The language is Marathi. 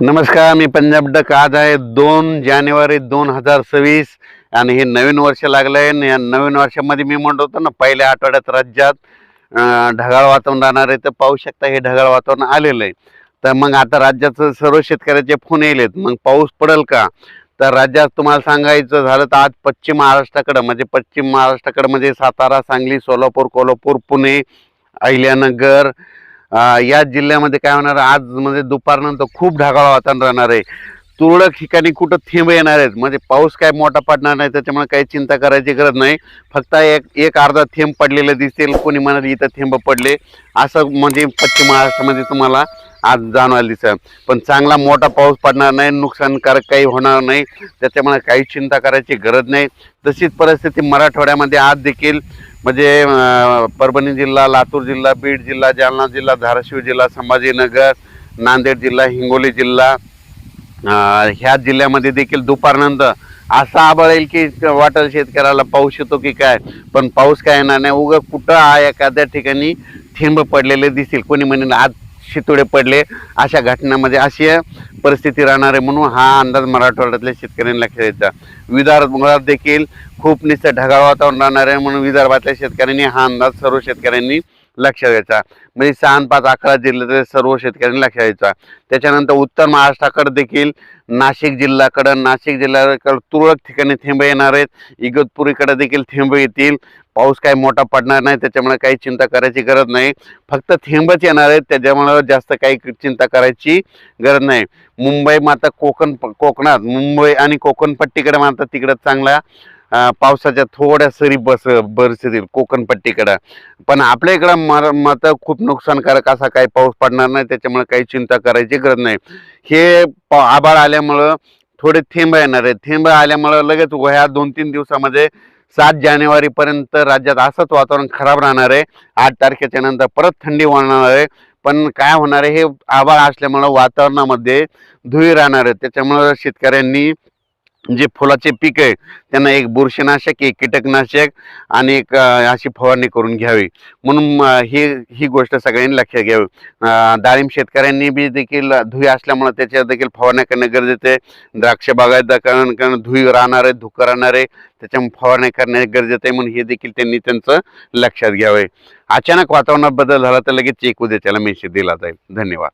नमस्कार मी पंजाब डक. आज आहे दोन जानेवारी दोन हजार सव्वीस आणि हे नवीन वर्ष लागलं आहे आणि या नवीन वर्षामध्ये मी म्हणत होतो ना पहिल्या आठवड्यात राज्यात ढगाळ वातावरण राहणार आहे तर पाहू शकता हे ढगाळ वातावरण आलेलं आहे. तर मग आता राज्याचं सर्व शेतकऱ्याचे फोन येलेत मग पाऊस पडेल का? तर राज्यात तुम्हाला सांगायचं झालं तर आज पश्चिम महाराष्ट्राकडं म्हणजे पश्चिम महाराष्ट्राकडं म्हणजे सातारा सांगली सोलापूर कोल्हापूर पुणे अहिल्यानगर या जिल्ह्यामध्ये काय होणार आहे, आज म्हणजे दुपारनंतर खूप ढगाळ वातावरण राहणार आहे. तुरळक ठिकाणी कुठं थेंब येणार आहेत. म्हणजे पाऊस काय मोठा पडणार नाही त्याच्यामुळे काही चिंता करायची गरज नाही. फक्त एक एक अर्धा थेंब पडलेलं दिसेल कोणी म्हणाल इथं थेंब पडले. असं म्हणजे पश्चिम महाराष्ट्रामध्ये तुम्हाला आज जाणवायला दिसेल. पण चांगला मोठा पाऊस पडणार नाही नुकसानकारक काही होणार नाही. त्याच्यामुळे काही चिंता करायची गरज नाही. तशीच परिस्थिती मराठवाड्यामध्ये आज देखील म्हणजे परभणी जिल्हा लातूर जिल्हा बीड जिल्हा जालना जिल्हा धाराशिव जिल्हा संभाजीनगर नांदेड जिल्हा हिंगोली जिल्हा ह्या जिल्ह्यामध्ये देखील दुपारनंतर असा आबळ येईल की वाटेल शेतकऱ्याला पाऊस येतो की काय? पण पाऊस काय येणार नाही. उगं कुठं आ एखाद्या ठिकाणी थेंब पडलेले दिसतील कोणी म्हणेल आज शितोडे पडले. अशा घटनामध्ये अशी परिस्थिती राहणार आहे म्हणून हा अंदाज मराठवाड्यातल्या शेतकऱ्यांना खेळायचा. विदर्भात देखील खूप निस्त ढगाळ वातावरण राहणार आहे म्हणून विदर्भातल्या शेतकऱ्यांनी हा अंदाज सर्व शेतकऱ्यांनी लक्ष द्यायचा म्हणजे सहा पाच अकरा जिल्ह्यात सर्व शेतकऱ्यांनी लक्ष द्यायचा. त्याच्यानंतर उत्तर महाराष्ट्राकडे देखील नाशिक जिल्ह्याकडं नाशिक जिल्ह्याकडं तुरळक ठिकाणी थेंब येणार आहेत. इगतपुरीकडे देखील थेंब येतील. पाऊस काही मोठा पडणार नाही त्याच्यामुळे काही चिंता करायची गरज नाही. फक्त थेंबच येणार आहेत त्याच्यामुळे जास्त काही चिंता करायची गरज नाही. मुंबई मात्र कोकण कोकणात मुंबई आणि कोकणपट्टीकडे मात्र तिकडं चांगला पावसाच्या थोड्या सरी बस बरसतील कोकणपट्टीकडं पण आपल्या इकडं मर मात्र खूप नुकसानकारक असा काही पाऊस पडणार नाही त्याच्यामुळे काही चिंता करायची गरज नाही. हे आभाळ आल्यामुळं थोडे थेंब येणार आहे थेंब आल्यामुळं लगेच ह्या दोन तीन दिवसामध्ये सात जानेवारीपर्यंत राज्यात असंच वातावरण खराब राहणार आहे. आठ तारखेच्या नंतर परत थंडी वाढणार आहे. पण काय होणार आहे हे आभाळ असल्यामुळं वातावरणामध्ये धुई राहणार आहे. त्याच्यामुळं शेतकऱ्यांनी जे फुलाचे पीक आहे त्यांना एक बुरशीनाशक एक कीटकनाशक आणि एक अशी फवारणी करून घ्यावी. म्हणून ही ही गोष्ट सगळ्यांनी लक्षात घ्यावी. डाळिंब शेतकऱ्यांनी बी देखील धुई असल्यामुळे त्याच्यावर देखील फवारण्या करणं गरजेचं आहे. द्राक्ष बागायत कारण कारण धुई राहणार आहे धुकं राहणार आहे त्याच्यामुळे फवारणी करणे गरजेचं आहे म्हणून हे देखील त्यांनी त्यांचं लक्षात घ्यावे. अचानक वातावरणात बदल झाला तर लगेच चेक उद्या त्याला मेसेज दिला जाईल. धन्यवाद.